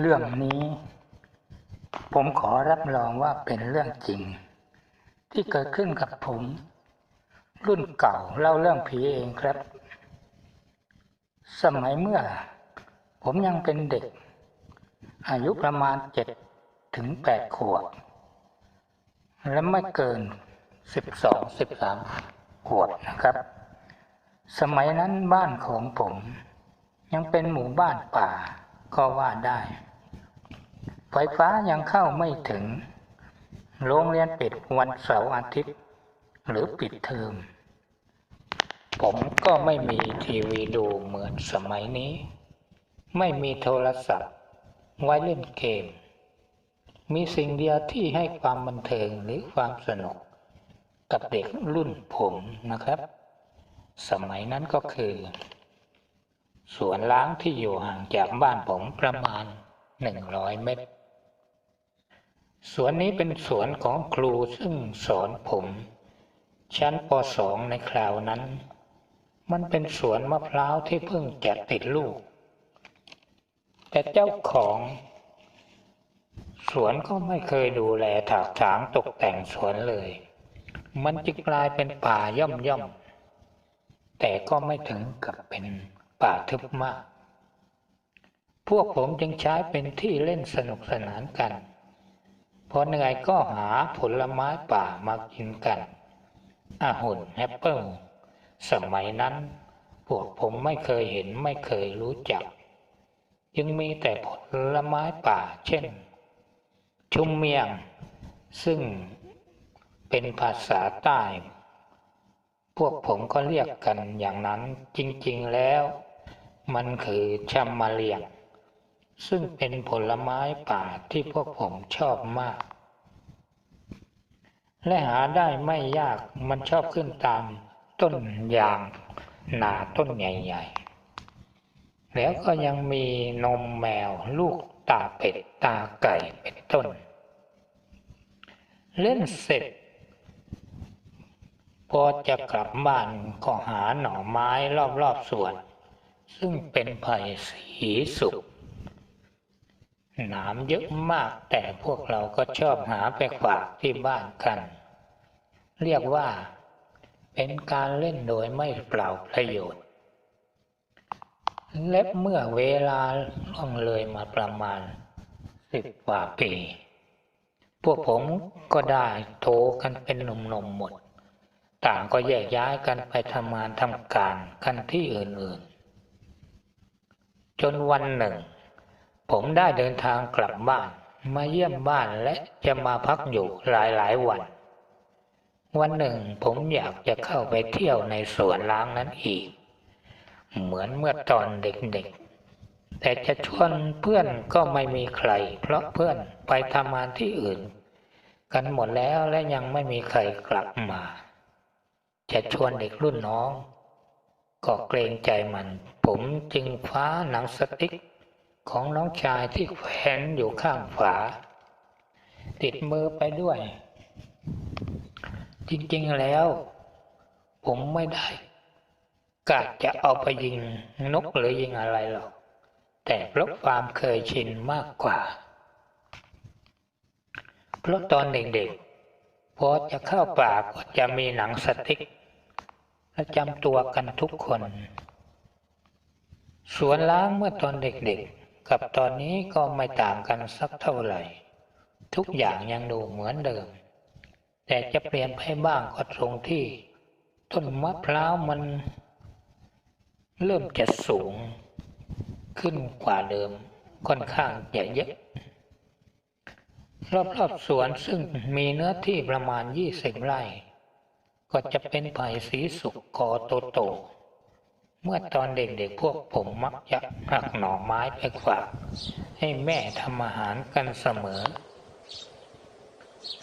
เรื่องนี้ ผมขอรับรองว่าเป็นเรื่องจริง ที่เกิดขึ้นกับผม รุ่นเก่าเล่าเรื่องผีเองครับ สมัยเมื่อ ผมยังเป็นเด็ก อายุประมาณเจ็ดถึงแปดขวบ และไม่เกินสิบสองสิบสามขวบนะครับ สมัยนั้นบ้านของผม ยังเป็นหมู่บ้านป่าก็ว่าได้ ไฟฟ้ายังเข้าไม่ถึง โรงเรียนปิดวันเสาร์อาทิตย์ หรือปิดเทอม ผมก็ไม่มีทีวีดูเหมือนสมัยนี้ ไม่มีโทรศัพท์ ไว้เล่นเกม มีสิ่งเดียวที่ให้ความบันเทิงหรือความสนุก กับเด็กรุ่นผมนะครับ สมัยนั้นก็คือสวนล้างที่อยู่ห่างจากบ้านผมประมาณหนึ่งร้อยเมตร สวนนี้เป็นสวนของครูซึ่งสอนผม ชั้นป .2 ในคราวนั้น มันเป็นสวนมะพร้าวที่เพิ่งจะติดลูก แต่เจ้าของสวนก็ไม่เคยดูแลถากถางตกแต่งสวนเลย มันจึงกลายเป็นป่าย่อมย่อมๆแต่ก็ไม่ถึงกับเป็นป่าทึบมาก พวกผมจึงใช้เป็นที่เล่นสนุกสนานกัน พอเหนื่อยก็หาผลไม้ป่ามากินกันอาหุ่นแอปเปิลสมัยนั้น พวกผมไม่เคยเห็นไม่เคยรู้จักจึงมีแต่ผลไม้ป่าเช่น ชุมเมียง ซึ่งเป็นภาษาใต้ พวกผมก็เรียกกันอย่างนั้นจริงๆแล้ว มันคือชัมมาเลียง ซึ่งเป็นผลไม้ป่าที่พวกผมชอบมาก และหาได้ไม่ยากมันชอบขึ้นตามต้นยางหนาต้นใหญ่ๆ แล้วก็ยังมีนมแมวลูกตาเป็ดตาไก่เป็นต้น เล่นเสร็จ พอจะกลับบ้านก็หาหน่อไม้รอบๆสวน ซึ่งเป็นไผ่สีสุก หนามเยอะมากแต่พวกเราก็ชอบหาไปฝากที่บ้านกัน เรียกว่า เป็นการเล่นโดยไม่เปล่าประโยชน์ และเมื่อเวลาล่วงเลยมาประมาณสิบกว่าปี พวกผมก็ได้โตกันเป็นหนุ่มๆหมด ต่างก็แยกย้ายกันไปทำงานทำการกันที่อื่นๆ จนวันหนึ่ง ผมได้เดินทางกลับบ้าน มาเยี่ยมบ้านและจะมาพักอยู่หลายๆวัน วันหนึ่งผมอยากจะเข้าไปเที่ยวในสวนล้างนั้นอีก เหมือนเมื่อตอนเด็กๆ แต่จะชวนเพื่อนก็ไม่มีใคร เพราะเพื่อนไปทำงานที่อื่น กันหมดแล้วและยังไม่มีใครกลับมา จะชวนเด็กรุ่นน้อง ก็เกรงใจมัน ผมจึงคว้าหนังสติ๊ก ของน้องชายที่แขวนอยู่ข้างฝา ติดมือไปด้วย จริงๆแล้ว ผมไม่ได้กะจะเอาไปยิงนกหรือยิงอะไรหรอก แต่เพราะความเคยชินมากกว่า เพราะตอนเด็กๆพอจะเข้าป่าก็จะมีหนังสติ๊กและจำตัวกันทุกคน สวนล้างเมื่อตอนเด็กๆ กับตอนนี้ก็ไม่ต่างกันสักเท่าไหร่ ทุกอย่างยังดูเหมือนเดิม แต่จะเปลี่ยนไปบ้างก็ตรงที่ ต้นมะพร้าวมัน เริ่มจะสูง ขึ้นกว่าเดิม ค่อนข้างจะเยอะรอบๆสวนซึ่งมีเนื้อที่ประมาณยี่สิบไร่ ก็จะเป็นไผ่สีสุกกอโตๆ เมื่อตอนเด็กๆพวกผมมักจะหักหน่อไม้ไปฝากให้แม่ทำอาหารกันเสมอ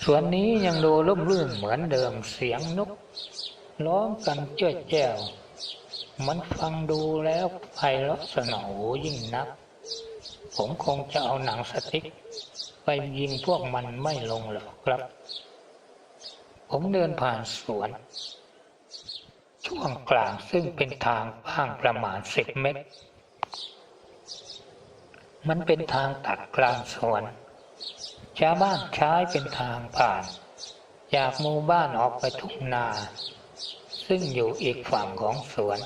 สวนนี้ยังดูร่มรื่นเหมือนเดิมเสียงนกร้องกันเจ้ยแจ้ว มันฟังดูแล้วไพเราะสนอหูยิ่งนัก ผมคงจะเอาหนังสติ๊ก ไปยิงพวกมันไม่ลงหรอกครับ ผมเดินผ่านสวน ช่วงกลางซึ่งเป็นทางกว้างประมาณสิบเมตร มันเป็นทางตัดกลางสวน ชาวบ้านใช้เป็นทางผ่าน จากหมู่บ้านออกไปทุ่งนา ซึ่งอยู่อีกฝั่งของสวน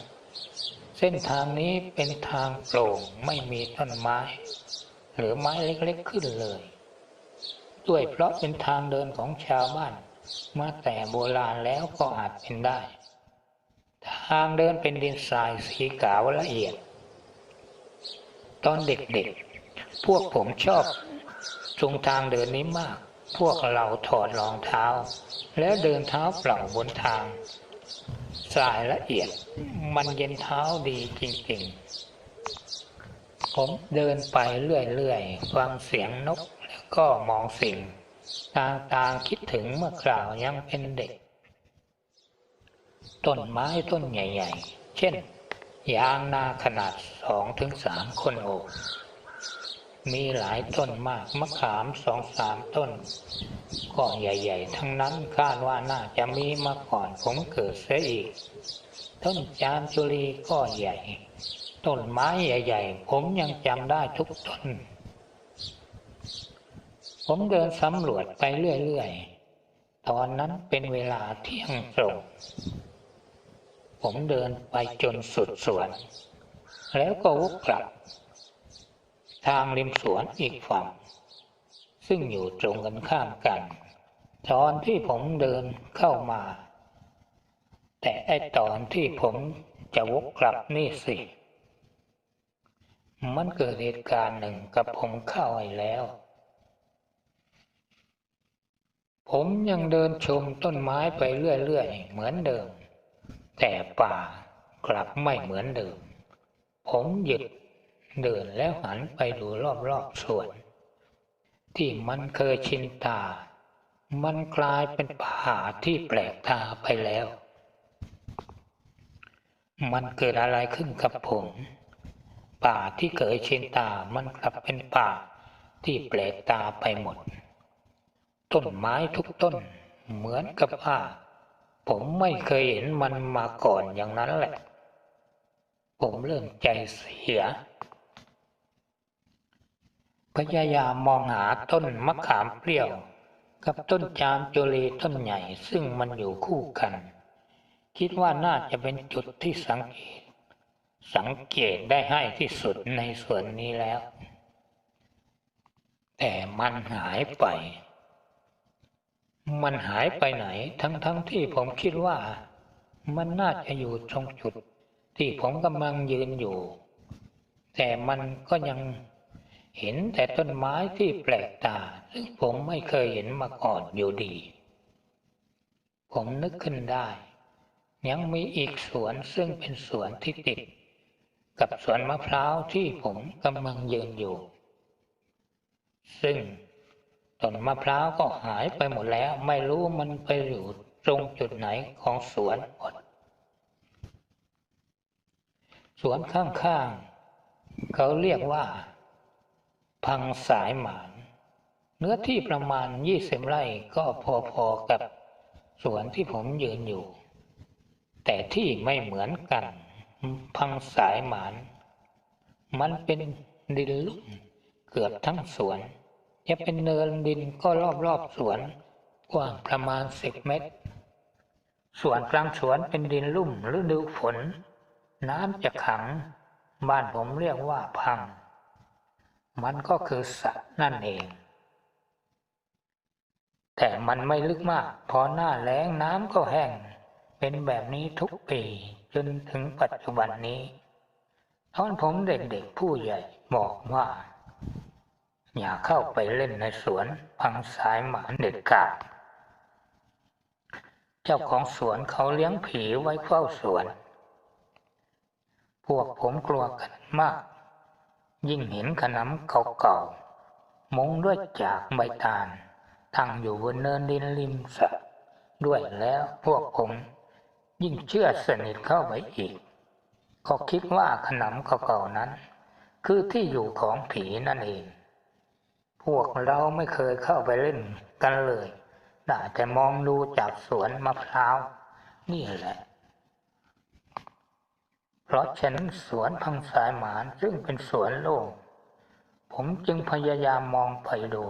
เส้นทางนี้เป็นทางโปร่งไม่มีต้นไม้ หรือไม้เล็กๆขึ้นเลย ด้วยเพราะเป็นทางเดินของชาวบ้านมาแต่โบราณแล้วก็อาจเป็นได้ ทางเดินเป็นดินทรายสีขาวละเอียด ตอนเด็กๆ พวกผมชอบตรงทางเดินนี้มาก พวกเราถอดรองเท้า แล้วเดินเท้าเปล่าบนทางทรายละเอียด มันเย็นเท้าดีจริงๆ ผมเดินไปเรื่อยๆ ฟังเสียงนกแล้วก็มองสิ่งต่างๆคิดถึงเมื่อคราวยังเป็นเด็ก ต้นไม้ต้นใหญ่ ๆ เช่น ยางนาขนาดสองถึงสามคนโอบ มีหลายต้นมากมะขามสองสามต้น ก็ใหญ่ ๆ ทั้งนั้นคาดว่าน่าจะมีมาก่อนผมเกิดเสียอีก ต้นจามจุลีก็ใหญ่ ต้นไม้ใหญ่ ๆ ผมยังจำได้ทุกต้น ผมเดินสำรวจไปเรื่อย ๆ ตอนนั้นเป็นเวลาเที่ยงตรง ผมเดินไปจนสุดสวน แล้วก็วกกลับ ทางริมสวนอีกฝั่ง ซึ่งอยู่ตรงกันข้ามกัน ตอนที่ผมเดินเข้ามา แต่ไอตอนที่ผมจะวกกลับนี่สิ มันเกิดเหตุการณ์หนึ่งกับผมเข้าไว้แล้ว ผมยังเดินชมต้นไม้ไปเรื่อยๆเหมือนเดิม แต่ป่ากลับไม่เหมือนเดิม ผมหยุดเดินแล้วหันไปดูรอบๆสวน ที่มันเคยชินตา มันกลายเป็นป่าที่แปลกตาไปแล้ว มันเกิดอะไรขึ้นกับผม ป่าที่เคยชินตา มันกลับเป็นป่าที่แปลกตาไปหมด ต้นไม้ทุกต้นเหมือนกับว่า ผมไม่เคยเห็นมันมาก่อนอย่างนั้นแหละ ผมเริ่มใจเสีย พยายามมองหาต้นมะขามเปรี้ยว กับต้นจามจุลีต้นใหญ่ซึ่งมันอยู่คู่กัน คิดว่าน่าจะเป็นจุดที่สังเกต สังเกตได้ให้ที่สุดในสวนนี้แล้ว แต่มันหายไป มันหายไปไหน ทั้งๆทที่ผมคิดว่า มันน่าจะอยู่ตรงจุด ที่ผมกำลังยืนอยู่ แต่มันก็ยังเห็นแต่ต้นไม้ที่แปลกตาซึ่งผมไม่เคยเห็นมาก่อนอยู่ดี ผมนึกขึ้นได้ ยังมีอีกสวนซึ่งเป็นสวนที่ติด กับสวนมะพร้าวที่ผมกำลังยืนอยู่ ซึ่ง ต้นมะพร้าวก็หายไปหมดแล้ว ไม่รู้มันไปอยู่ตรงจุดไหนของสวนหมดสวนข้างๆ เขาเรียกว่า พังสายหมาน เนื้อที่ประมาณยี่สิบไร่ก็พอๆกับสวนที่ผมยืนอยู่ แต่ที่ไม่เหมือนกัน พังสายหมาน มันเป็นดินลุ่มเกือบทั้งสวน จะเป็นเนินดินก็รอบๆสวนกว้างประมาณสิบเมตร ส่วนกลางสวนเป็นดินลุ่มฤดูฝน น้ำจะขัง บ้านผมเรียกว่าพัง มันก็คือสระนั่นเอง แต่มันไม่ลึกมาก พอหน้าแล้งน้ำก็แห้ง เป็นแบบนี้ทุกปีจนถึงปัจจุบันนี้ ตอนผมเด็กๆผู้ใหญ่บอกว่า อย่าเข้าไปเล่นในสวนพังสายหมาเด็ดขาด เจ้าของสวนเขาเลี้ยงผีไว้เฝ้าสวน พวกผมกลัวกันมาก ยิ่งเห็นขนำเก่าๆมุงด้วยจากใบตาลตั้งอยู่บนเนินดินริมสระด้วยแล้วพวกผมยิ่งเชื่อสนิทเข้าไปอีก ก็คิดว่าขนำเก่าๆนั้น คือที่อยู่ของผีนั่นเอง วกเราไม่เคยเข้าไปเล่นกันเลยได้แต่มองดูจากสวนมะพร้าว นี่แหละ เพราะฉันสวนพังสายหมานซึ่งเป็นสวนโล่งผมจึงพยายามมองไปดู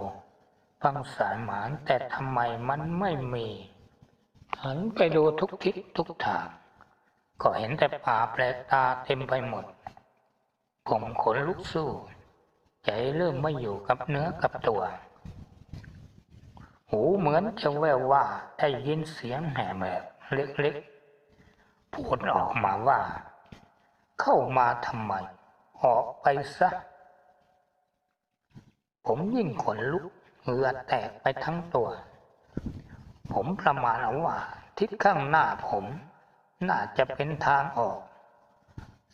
ฟังสายหมานแต่ทำไมมันไม่มีหันไปดูทุกทิศทุกทาง ก็เห็นแต่ป่าแปลกตาเต็มไปหมด ผมขนลุกสู้ ใจเริ่มไม่อยู่กับเนื้อกับตัว หูเหมือนจะแววว่าได้ยินเสียงแห่แมบเล็กๆ พูดออกมาว่า เข้ามาทำไม ออกไปซะ ผมยิ่งขนลุกเหงื่อแตกไปทั้งตัว ผมประมาณเอาว่า ทิศข้างหน้าผม น่าจะเป็นทางออก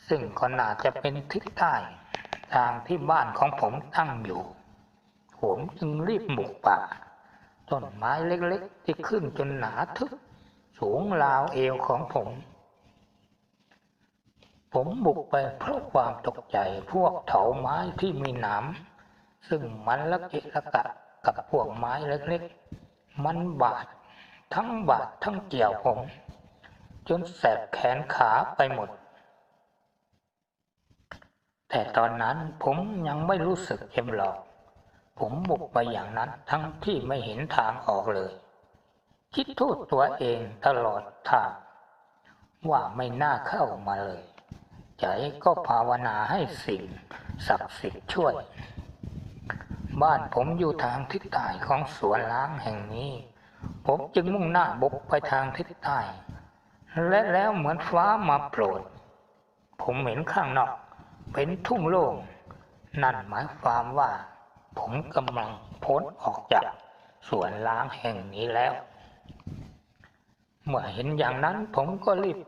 ซึ่งก็น่าจะเป็นทิศใต้ ทางที่บ้านของผมตั้งอยู่ ผมจึงรีบบุกป่า ต้นไม้เล็กๆ ที่ขึ้นจนหนาทึบสูงราวเอวของผมผมบุกไปเพราะความตกใจพวกเถาไม้ที่มีหนามซึ่งมันละเกะละกะกับพวกไม้เล็กๆ มันบาด ทั้งบาดทั้งเกี่ยวผม จนแสบแขนขาไปหมด แต่ตอนนั้นผมยังไม่รู้สึกเจ็บหรอก ผมบุกไปอย่างนั้นทั้งที่ไม่เห็นทางออกเลย คิดโทษตัวเองตลอดทาง ว่าไม่น่าเข้ามาเลย ใจก็ภาวนาให้สิ่งศักดิ์สิทธิ์ช่วย บ้านผมอยู่ทางทิศใต้ของสวนล้างแห่งนี้ ผมจึงมุ่งหน้าบุกไปทางทิศใต้และแล้วเหมือนฟ้ามาโปรด ผมเห็นข้างนอก เป็นทุ่งโล่งนั่นหมายความว่า ผมกำลังพ้นออกจากสวนล้างแห่งนี้แล้ว เมื่อเห็นอย่างนั้นผมก็รีบ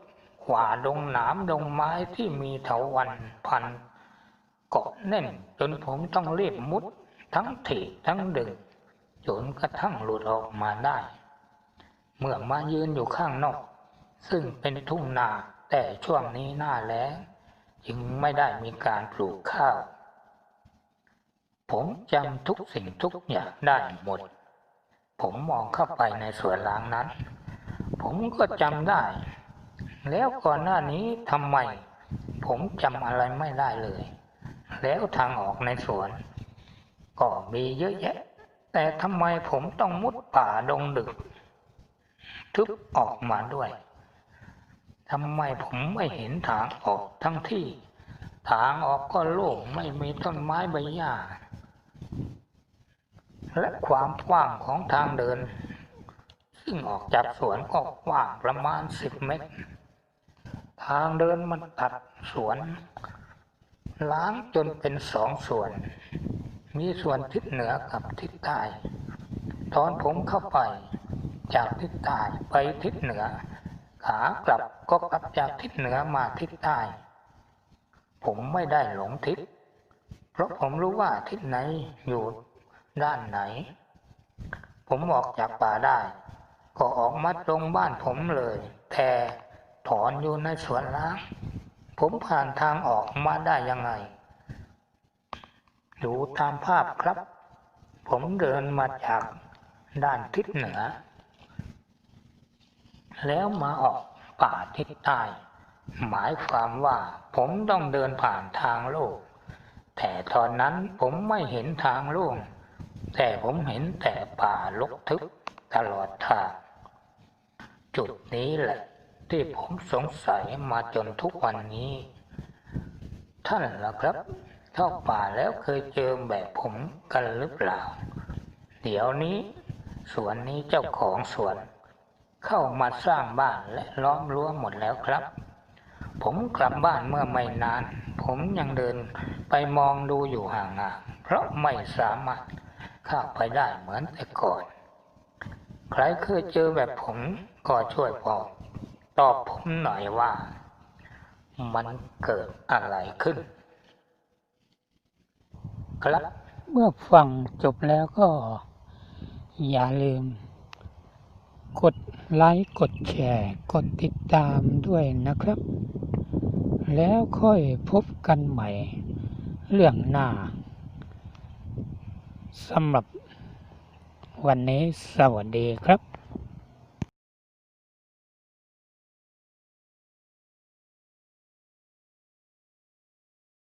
ขวาดงหนามดงไม้ที่มีเถาวันพันเกาะแน่น จนผมต้องรีบมุดทั้งถีทั้งดึงจนกระทั่งหลุดออกมาได้ เมื่อมายืนอยู่ข้างนอก ซึ่งเป็นทุ่งนาแต่ช่วงนี้หน้าแล้ง จึงไม่ได้มีการปลูกข้าว ผมจำทุกสิ่งทุกอย่างได้หมด ผมมองเข้าไปในสวนล้างนั้น ผมก็จำได้ แล้วก่อนหน้านี้ทำไม ผมจำอะไรไม่ได้เลย แล้วทางออกในสวน ก็มีเยอะแยะ แต่ทำไมผมต้องมุดป่าดงดึก ทึบออกมาด้วย ทำไมผมไม่เห็นทางออกทั้งที่ ทางออกก็โล่งไม่มีต้นไม้ใบหญ้า และความกว้างของทางเดิน ซึ่งออกจากสวนก็กว้างประมาณสิบเมตร ทางเดินมันตัดสวน ล้างจนเป็นสองส่วน มีส่วนทิศเหนือกับทิศใต้ตอนผมเข้าไป จากทิศใต้ไปทิศเหนือ ขากลับก็กลับจากทิศเหนือมาทิศใต้ ผมไม่ได้หลงทิศ เพราะผมรู้ว่าทิศไหนอยู่ด้านไหน ผมออกจากป่าได้ ก็ออกมาตรงบ้านผมเลย แต่ถอนอยู่ในสวนล้างผมผ่านทางออกมาได้ยังไง ดูตามภาพครับ ผมเดินมาจากด้านทิศเหนือ แล้วมาออกป่าทิศใต้ หมายความว่าผมต้องเดินผ่านทางโลก แต่ตอนนั้นผมไม่เห็นทางโล่งแต่ผมเห็นแต่ป่าลกทึบตลอดทาง จุดนี้แหละ ที่ผมสงสัยมาจนทุกวันนี้ ท่านล่ะครับเข้าป่าแล้วเคยเจอแบบผมกันหรือเปล่า เดี๋ยวนี้สวนนี้เจ้าของสวน เข้ามาสร้างบ้านและล้อมรั้วหมดแล้วครับ ผมกลับบ้านเมื่อไม่นาน ผมยังเดินไปมองดูอยู่ห่างๆเพราะไม่สามารถเข้าไปได้เหมือนแต่ก่อน ใครเคยเจอแบบผมก็ช่วยบอกตอบผมหน่อยว่า มันเกิดอะไรขึ้น ครับเมื่อฟังจบแล้วก็อย่าลืม กด ไลค์กดแชร์กดติดตามด้วยนะครับ แล้วค่อยพบกันใหม่ เรื่องหน้าสำหรับวันนี้สวัสดีครับ